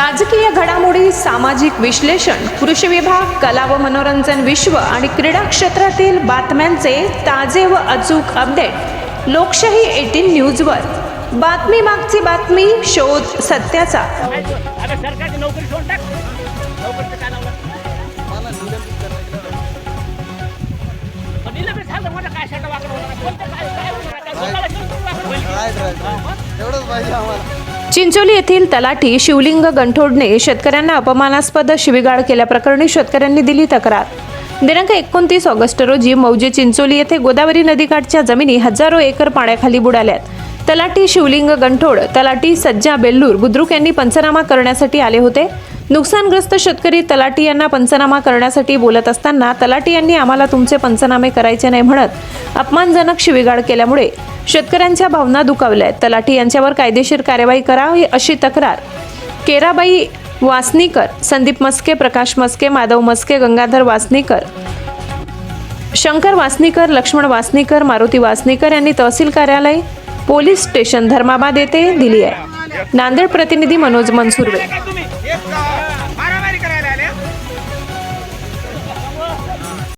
राजकीय घडामोडी सामाजिक विश्लेषण कृषी विभाग कला व मनोरंजन विश्व आणि क्रीडा क्षेत्रातील बातम्यांचे ताजे व अचूक अपडेट लोकशाही एटीन न्यूजवर. बातमी मागची बातमी शोध सत्याचा. एवढंच पाहिजे आम्हाला. चिंचोली येथील तलाठी शिवलिंग गंठोडने शेतकऱ्यांना अपमानास्पद शिवीगाळ केल्याप्रकरणी शेतकऱ्यांनी दिली तक्रार. दिनांक एकोणतीस ऑगस्ट रोजी मौजे चिंचोली येथे गोदावरी नदीकाठच्या जमिनी हजारो एकर पाण्याखाली बुडाल्यात. तलाठी शिवलिंग गंठोड तलाठी सज्जा बेल्लूर बुद्रुक यांनी पंचनामा करण्यासाठी आले होते. नुकसानग्रस्त शेतकरी तलाठी यांना पंचनामा करण्यासाठी बोलत असताना तलाटी यांनी आम्हाला तुमचे पंचनामे करायचे नाही म्हणत अपमानजनक शिवीगाळ केल्यामुळे शेतकऱ्यांच्या भावना दुखावल्या आहेत तलाठी यांच्यावर कायदेशीर कार्यवाही करावी अशी तक्रार. केराबाई वासनीकर संदीप मस्के प्रकाश मस्के माधव मस्के गंगाधर वासनीकर शंकर वासनीकर लक्ष्मण वासनीकर मारुती वासनीकर यांनी तहसील कार्यालय पोलीस स्टेशन धर्माबाद येथे दिली आहे. नांदेड प्रतिनिधी मनोज मनसुर्वे.